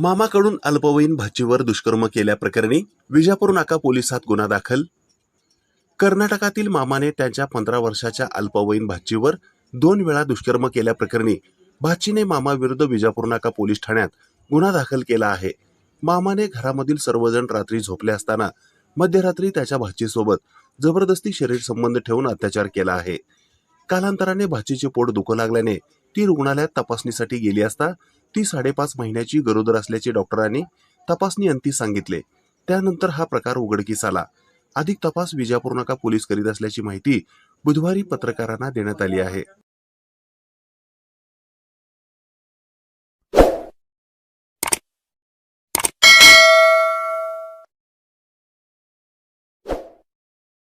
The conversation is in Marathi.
मामाकडून अल्पवयीन भाचीवर दुष्कर्म केल्याप्रकरणी विजापूर नाका पोलिसात गुन्हा दाखल. कर्नाटकातील मामाने त्यांच्या पंधरा वर्षाच्या अल्पवयीन भाचीवर दोन वेळा दुष्कर्म केल्याप्रकरणी भाचीने मामाविरुद्ध विजापूर नाका पोलीस ठाण्यात गुन्हा दाखल केला आहे. मामाने घरामधील सर्वजण रात्री झोपले असताना मध्यरात्री त्याच्या भाचीसोबत जबरदस्ती शरीर संबंध ठेवून अत्याचार केला आहे. कालांतराने भाचीचे पोट दुखू लागल्याने ती रुग्णालयात तपासणीसाठी गेली असता ती साडेपाच महिन्याची गरोदर असल्याचे डॉक्टरांनी तपासणी अंती सांगितले. त्यानंतर हा प्रकार उघडकीस आला. अधिक तपास विजापूर नाका पोलीस करीत असल्याची माहिती बुधवारी पत्रकारांना देण्यात आली आहे.